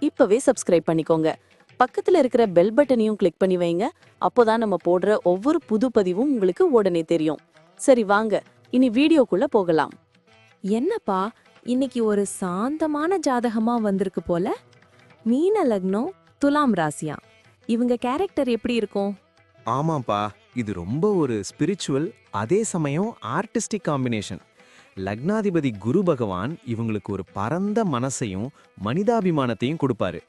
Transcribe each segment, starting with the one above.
இப்பவே சப்ஸ்கிரைப் பண்ணிக்கோங்க. பக்கத்தில் இருக்கிற பெல் பட்டனையும் கிளிக் பண்ணி வைங்க. அப்போதான் நம்ம போடுற ஒவ்வொரு புது பதிவும் உங்களுக்கு உடனே தெரியும். சரி வாங்க. இனி வீடியோக்குள்ள போகலாம். என்னப்பா இன்னைக்கு ஒரு சாந்தமான ஜாதகமா வந்திருக்கு போல? மீன லக்னம் துலாம் ராசியா? இவங்க கேரக்டர் எப்படி இருக்கும்? ஆமாப்பா இது ரொம்ப ஒரு ஸ்பிரிச்சுவல் அதே சமயம் ஆர்டிஸ்டிக் காம்பினேஷன் லக்னாதிபதி குரு பகவான் இவங்களுக்கு ஒரு பரந்த மனசையும் மனிதாபிமானத்தையும் கொடுப்பாரு.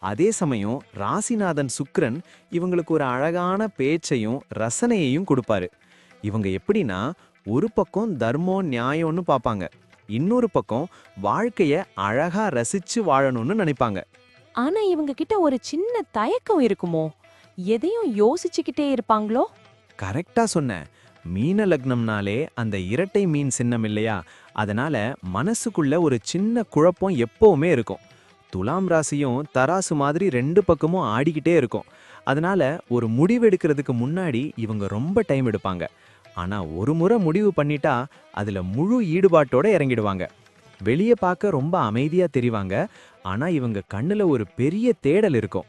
அதே சமயம் ராசிநாதன் சுக்கிரன் இவங்களுக்கு ஒரு அழகான பேச்சையும் ரசனையையும் கொடுப்பாரு. இவங்க எப்படின்னா ஒரு பக்கம் தர்மம் நியாயம்னு பார்ப்பாங்க. இன்னொரு பக்கம் வாழ்க்கைய அழகா ரசிச்சு வாழணும்னு நினைப்பாங்க. ஆனா இவங்க கிட்ட ஒரு சின்ன தயக்கம் இருக்குமோ? எதையும் யோசிச்சுக்கிட்டே இருப்பாங்களோ? கரெக்டா சொன்ன. மீன லக்னம்னாலே அந்த இரட்டை மீன் சின்னம் இல்லையா? அதனால மனசுக்குள்ள ஒரு சின்ன குழப்பம் எப்பவுமே இருக்கும். துலாம் ராசியும் தராசு மாதிரி ரெண்டு பக்கமும் ஆடிக்கிட்டே இருக்கும். அதனால ஒரு முடிவெடுக்கிறதுக்கு முன்னாடி இவங்க ரொம்ப டைம் எடுப்பாங்க. ஆனா ஒரு முறை முடிவு பண்ணிட்டா அதுல முழு ஈடுபாட்டோட இறங்கிடுவாங்க. வெளியே பார்க்க ரொம்ப அமைதியா தெரிவாங்க. ஆனா இவங்க கண்ணுல ஒரு பெரிய தேடல் இருக்கும்.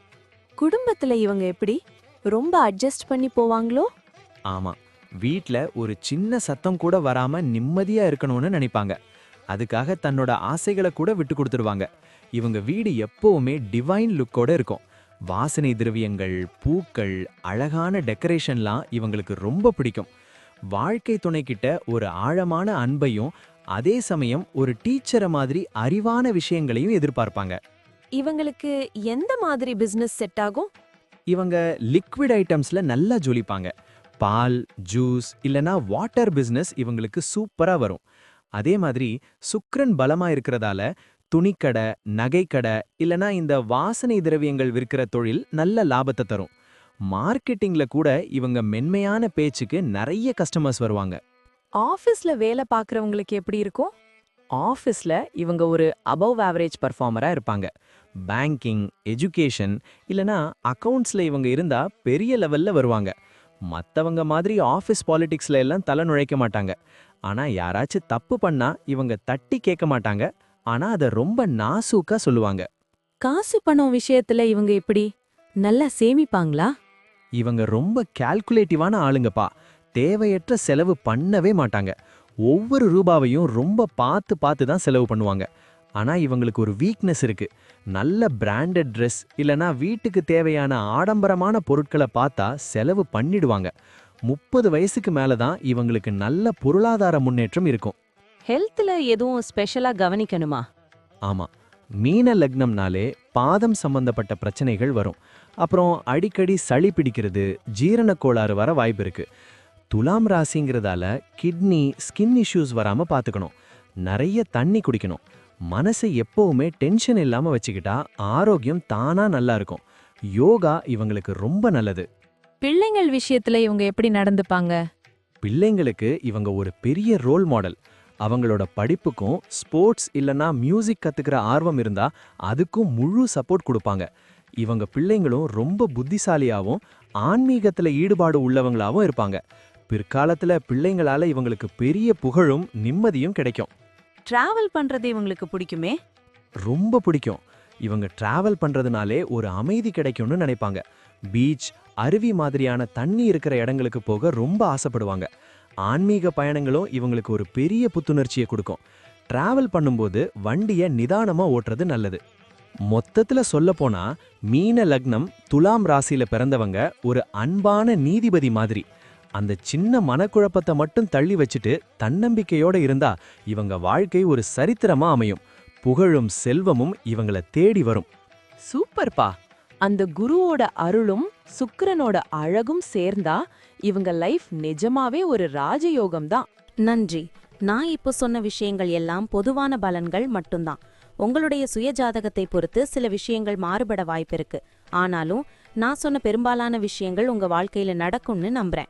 குடும்பத்துல இவங்க எப்படி? ரொம்ப அட்ஜஸ்ட் பண்ணி போவாங்களோ? ஆமா. வீட்ல ஒரு சின்ன சத்தம் கூட வராம நிம்மதியா இருக்கணும்னு நினைப்பாங்க. அதுக்காக தன்னோட ஆசைகளை கூட விட்டு கொடுத்துருவாங்க இவங்க வீடு எப்பவுமே டிவைன் லுக்கோட இருக்கும். வாசனை திரவியங்கள் பூக்கள் அழகான டெக்கரேஷன்லாம் இவங்களுக்கு ரொம்ப பிடிக்கும். வாழ்க்கை துணைக்கிட்ட ஒரு ஆழமான அன்பையும் அதே சமயம் ஒரு டீச்சரை மாதிரி அறிவான விஷயங்களையும் எதிர்பார்ப்பாங்க. இவங்களுக்கு எந்த மாதிரி பிசினஸ் செட் ஆகும்? இவங்க லிக்விட் ஐட்டம்ஸ்ல நல்லா ஜொலிப்பாங்க. பால் ஜூஸ் இல்லனா வாட்டர் பிஸ்னஸ் இவங்களுக்கு சூப்பராக வரும். அதே மாதிரி சுக்ரன் பலமா இருக்கிறதால துணிக்கடை நகைக்கடை இல்லனா இந்த வாசனை திரவியங்கள் விற்கிற தொழில் நல்ல லாபத்தை தரும். மார்க்கெட்டிங்கில் கூட இவங்க மென்மையான பேச்சுக்கு நிறைய கஸ்டமர்ஸ் வருவாங்க. ஆஃபீஸில் வேலை பார்க்குறவங்களுக்கு எப்படி இருக்கும்? ஆஃபீஸில் இவங்க ஒரு அபவ் ஆவரேஜ் பர்ஃபார்மராக இருப்பாங்க. பேங்கிங் எஜுகேஷன் இல்லனா அக்கவுண்ட்ஸில் இவங்க இருந்தால் பெரிய லெவலில் வருவாங்க. மத்தவங்க மாதிரி ஆஃபீஸ் பாலிடிக்ஸ்ல எல்லாம் தலை நுழைக்க மாட்டாங்க. ஆனா யாராச்சும் தப்பு பண்ணா இவங்க தட்டி கேட்க மாட்டாங்க. ஆனா அதை ரொம்ப நாசூக்கா சொல்லுவாங்க. காசு பணம் விஷயத்துல இவங்க எப்படி நல்லா சேமிப்பாங்களா? இவங்க ரொம்ப கால்குலேட்டிவான ஆளுங்கப்பா. தேவையற்ற செலவு பண்ணவே மாட்டாங்க. ஒவ்வொரு ரூபாவையும் ரொம்ப பார்த்து பார்த்து தான் செலவு பண்ணுவாங்க. ஆனா இவங்களுக்கு ஒரு வீக்னஸ் இருக்கு. நல்ல பிராண்டட் ட்ரெஸ் இல்லனா வீட்டுக்கு தேவையான ஆடம்பரமான பொருட்களை பார்த்தா செலவு பண்ணிடுவாங்க. முப்பது வயசுக்கு மேல தான் இவங்களுக்கு நல்ல பொருளாதார முன்னேற்றம் இருக்கும். ஹெல்த்ல எதுவும் ஸ்பெஷலா கவனிக்கணுமா? ஆமா. மீன லக்னம்னாலே பாதம் சம்பந்தப்பட்ட பிரச்சனைகள் வரும். அப்புறம் அடிக்கடி சளி பிடிக்கிறது ஜீரண கோளாறு வர வாய்ப்பு இருக்கு. துலாம் ராசிங்கிறதால கிட்னி ஸ்கின் இஷ்யூஸ் வராம பார்த்துக்கணும். நிறைய தண்ணி குடிக்கணும். மனசை எப்பவுமே டென்ஷன் இல்லாம வச்சுக்கிட்டா ஆரோக்கியம் தானா நல்லா இருக்கும். யோகா இவங்களுக்கு ரொம்ப நல்லது. பிள்ளைங்கள் விஷயத்துல இவங்க எப்படி நடந்துப்பாங்க? பிள்ளைங்களுக்கு இவங்க ஒரு பெரிய ரோல் மாடல் அவங்களோட படிப்புக்கும் ஸ்போர்ட்ஸ் இல்லனா மியூசிக் கத்துக்கிற ஆர்வம் இருந்தா அதுக்கும் முழு சப்போர்ட் கொடுப்பாங்க. இவங்க பிள்ளைங்களும் ரொம்ப புத்திசாலியாவும் ஆன்மீகத்துல ஈடுபாடு உள்ளவங்களாவும் இருப்பாங்க. பிற்காலத்துல பிள்ளைங்களால இவங்களுக்கு பெரிய புகழும் நிம்மதியும் கிடைக்கும். டிராவல் பண்றது இவங்களுக்கு பிடிக்குமே? ரொம்ப பிடிக்கும். இவங்க டிராவல் பண்றதுனாலே ஒரு அமைதி கிடைக்கும்னு நினைப்பாங்க. பீச் அருவி மாதிரியான தண்ணி இருக்கிற இடங்களுக்கு போக ரொம்ப ஆசைப்படுவாங்க. ஆன்மீக பயணங்களும் இவங்களுக்கு ஒரு பெரிய புத்துணர்ச்சியை கொடுக்கும். டிராவல் பண்ணும்போது வண்டியை நிதானமாக ஓட்டுறது நல்லது. மொத்தத்தில் சொல்லப்போனால் மீன லக்னம் துலாம் ராசியில் பிறந்தவங்க ஒரு அன்பான நீதிபதி மாதிரி. அந்த சின்ன மனக்குழப்பத்தை மட்டும் தள்ளி வச்சுட்டு தன்னம்பிக்கையோட இருந்தா இவங்க வாழ்க்கை ஒரு சரித்திரமா அமையும். புகழும் செல்வமும் இவங்கள தேடி வரும். சூப்பர்ப்பா. அந்த குருவோட அருளும் சுக்கிரனோட அழகும் சேர்ந்தா இவங்க லைஃப் நிஜமாவே ஒரு ராஜயோகம் தான். நன்றி. நான் இப்போ சொன்ன விஷயங்கள் எல்லாம் பொதுவான பலன்கள் மட்டும்தான். உங்களுடைய சுய ஜாதகத்தை பொறுத்து சில விஷயங்கள் மாறுபட வாய்ப்பிருக்கு ஆனாலும் நான் சொன்ன பெரும்பாலான விஷயங்கள் உங்க வாழ்க்கையில நடக்கும்னு நம்புறேன்.